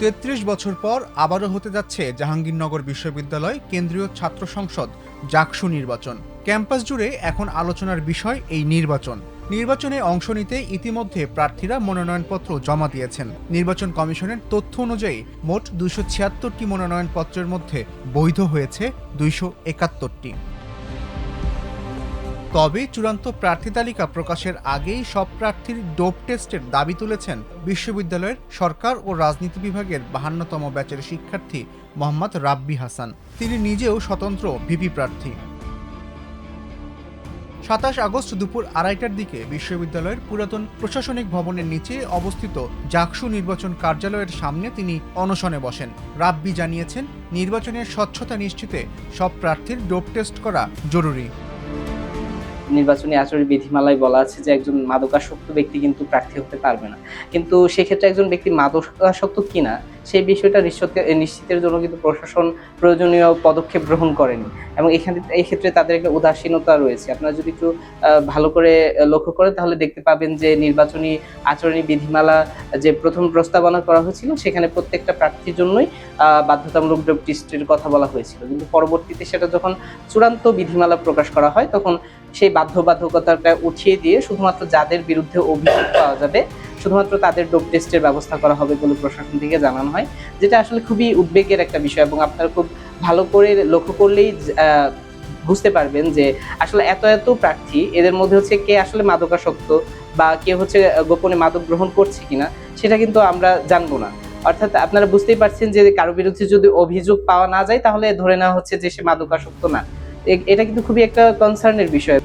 তেত্রিশ বছর পর আবারও হতে যাচ্ছে জাহাঙ্গীরনগর বিশ্ববিদ্যালয় কেন্দ্রীয় ছাত্র সংসদ জাকসু নির্বাচন। ক্যাম্পাস জুড়ে এখন আলোচনার বিষয় এই নির্বাচন। নির্বাচনে অংশ নিতে ইতিমধ্যে প্রার্থীরা মনোনয়নপত্র জমা দিয়েছেন। নির্বাচন কমিশনের তথ্য অনুযায়ী মোট দুশো ছিয়াত্তরটি মনোনয়নপত্রের মধ্যে বৈধ হয়েছে দুইশো একাত্তরটি। তবে চূড়ান্ত প্রার্থী তালিকা প্রকাশের আগেই সব প্রার্থীর ডোপ টেস্টের দাবি তুলেছেন বিশ্ববিদ্যালয়ের সরকার ও রাজনীতি বিভাগের বাহান্নতম ব্যাচের শিক্ষার্থী মোহাম্মদ রাব্বি হাসান। তিনি নিজেও স্বতন্ত্র ভিপি প্রার্থী। সাতাশ আগস্ট দুপুর আড়াইটার দিকে বিশ্ববিদ্যালয়ের পুরাতন প্রশাসনিক ভবনের নিচে অবস্থিত জাকসু নির্বাচন কার্যালয়ের সামনে তিনি অনশনে বসেন। রাব্বি জানিয়েছেন, নির্বাচনের স্বচ্ছতা নিশ্চিতে সব প্রার্থীর ডোপ টেস্ট করা জরুরি। নির্বাচনী আচরণ বিধিমালায় বলা আছে যে একজন মাদকাসক্ত ব্যক্তি কিন্তু প্রার্থী হতে পারবে না। কিন্তু সেক্ষেত্রে একজন ব্যক্তি মাদকাসক্ত কিনা সেই বিষয়টা নিশ্চিত নিশ্চিতের জন্য কিন্তু প্রশাসন প্রয়োজনীয় পদক্ষেপ গ্রহণ করেনি। এবং এখানে এই ক্ষেত্রে তাদের একটা উদাসীনতা রয়েছে। আপনারা যদি একটু ভালো করে লক্ষ্য করেন, তাহলে দেখতে পাবেন যে নির্বাচনী আচরণী বিধিমালা, যে প্রথম প্রস্তাবনা করা হয়েছিল, সেখানে প্রত্যেকটা প্রার্থীর জন্যই বাধ্যতামূলক ডোপ টেস্টের কথা বলা হয়েছিল। কিন্তু পরবর্তীতে সেটা যখন চূড়ান্ত বিধিমালা প্রকাশ করা হয়, তখন সেই বাধ্যবাধকতাটা উঠিয়ে দিয়ে শুধুমাত্র যাদের বিরুদ্ধে অভিযোগ পাওয়া যাবে শুধুমাত্র তাদের ডোপ টেস্টের ব্যবস্থা করা হবে বলে প্রশাসন থেকে জানানো হয়, যেটা আসলে খুবই উদ্বেগের একটা বিষয় এবং আপনারা খুব ভালো করে লক্ষ্য করলেই বুঝতে পারবেন যে আসলে এত এত প্রার্থী, এদের মধ্যে হচ্ছে কে আসলে মাদকাসক্ত বা কে হচ্ছে গোপনে মাদক গ্রহণ করছে কিনা, সেটা কিন্তু আমরা জানব না। অর্থাৎ আপনারা বুঝতেই পারছেন যে কারও বিরুদ্ধে যদি অভিযোগ পাওয়া না যায়, তাহলে ধরে নেওয়া হচ্ছে যে সে মাদকাসক্ত না। এটা কিন্তু খুবই একটা কনসার্নের বিষয়।